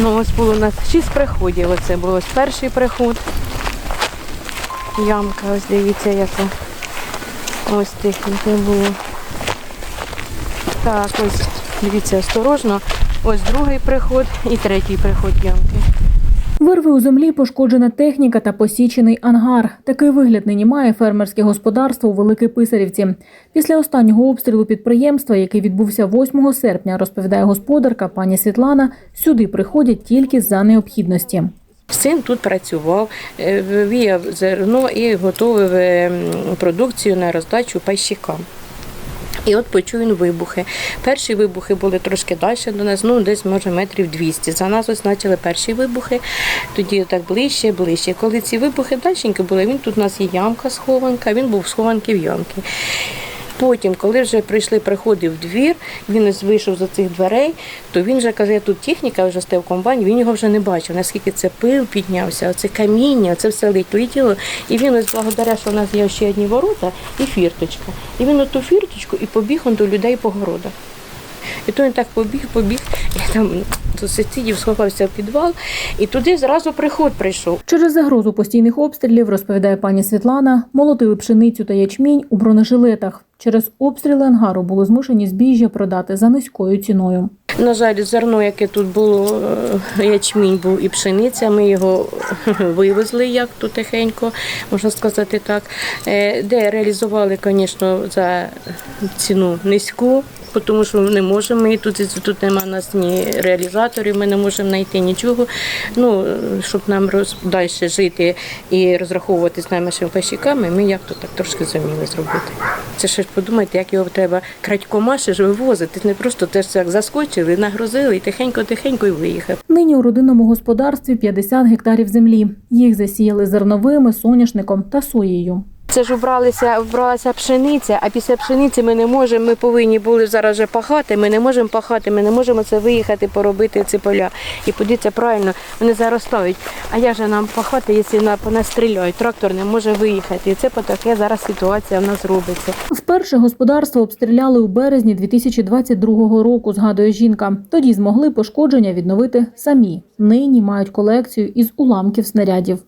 Ну, ось було у нас шість приходів. Оце було ось перший приход. Ямка, ось дивіться, яка. Ось тихенько було. Так, ось дивіться, осторожно. Ось другий приход і третій приход ямки. Вирви у землі, пошкоджена техніка та посічений ангар. Такий вигляд нині має фермерське господарство у Великій Писарівці. Після останнього обстрілу підприємства, який відбувся 8 серпня, розповідає господарка пані Світлана, сюди приходять тільки за необхідності. Син тут працював, е, віяв зерно і готував е, продукцію на роздачу пайщикам. І от почув він вибухи. Перші вибухи були трошки далі до нас, ну десь може метрів 200. За нас ось почали перші вибухи, тоді так ближче, ближче. Коли ці вибухи дальшенькі були, він тут у нас є ямка схованка, він був схованки в ямки. Потім, коли вже прийшли, приходив двір, він вийшов за цих дверей, то він вже каже, тут техніка вже став комбайн, він його вже не бачив, наскільки це пил піднявся, оце каміння, це все летіло. І він ось благодаря, що в нас є ще одні ворота і фірточка. І він оту фірточку і побіг он до людей по городах. І то він так побіг, побіг, і там до сусідів сховався в підвал, і туди зразу приход прийшов. Через загрозу постійних обстрілів, розповідає пані Світлана, молотили пшеницю та ячмінь у бронежилетах. Через обстріли ангару були змушені збіжжя продати за низькою ціною. На жаль, зерно, яке тут було, е, ячмінь був і пшениця, ми його вивезли як то тихенько, можна сказати так. Е, Де реалізували, звісно, за ціну низьку, тому що не можемо. Ми тут, тут немає нас ні реалізаторів, ми не можемо знайти нічого. Ну, щоб нам роз, далі жити і розраховуватись з нашими пащиками, ми як то так трошки зуміли зробити. Це ще ж подумайте, як його треба крадькома ще ж вивозити. Не просто теж так заскочили, нагрузили і тихенько-тихенько і виїхав. Нині у родинному господарстві 50 гектарів землі. Їх засіяли зерновими, соняшником та соєю. Це ж убралися, вбралася пшениця, а після пшениці ми не можемо, ми повинні були зараз вже пахати, ми не можемо пахати, ми не можемо це виїхати, поробити ці поля. І подивіться правильно, вони заростають. А як же нам пахати, якщо на понастріляють? Трактор не може виїхати. І це таке зараз ситуація в нас робиться. Вперше господарство обстріляли у березні 2022 року, згадує жінка. Тоді змогли пошкодження відновити самі. Нині мають колекцію із уламків снарядів.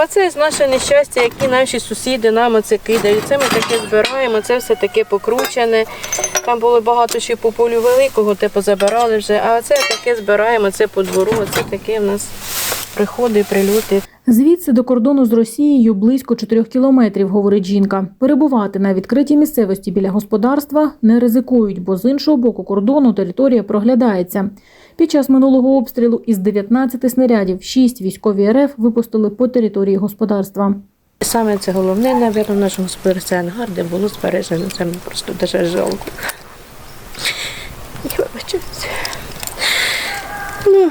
А оце наше нещастя, які наші сусіди нам оце кидають. Це ми таке збираємо, це все таке покручене. Там було багато ще по полю великого, те позабирали вже. А це таке збираємо, це по двору, це таке в нас приходи, прильоти. Звідси до кордону з Росією близько 4 кілометрів, говорить жінка. Перебувати на відкритій місцевості біля господарства не ризикують, бо з іншого боку кордону територія проглядається. Під час минулого обстрілу із 19 снарядів 6 військові РФ випустили по території господарства. Саме це головне, напевно, в нашому господарстві ангар, де було збережено. Це мені просто дуже жалко. І вибачаюся. Ну,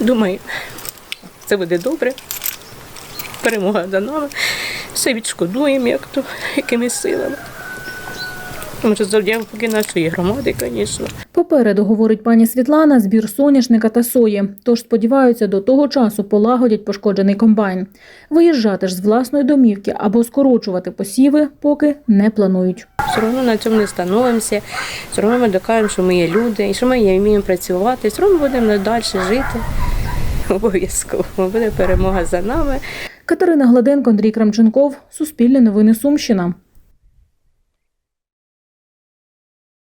думаю, це буде добре. Перемога за нами. Все відшкодуємо, як то, якими силами. Може, завдяки нашої громади, звісно. Попереду, говорить пані Світлана, збір соняшника та сої. Тож сподіваються, до того часу полагодять пошкоджений комбайн. Виїжджати ж з власної домівки або скорочувати посіви поки не планують. Все одно на цьому не становимося, все одно ми докажемо, що ми є люди, і що ми вміємо працювати, все одно будемо далі жити. Обов'язково буде перемога за нами. Катерина Гладенко, Андрій Крамченков, Суспільне новини Сумщина.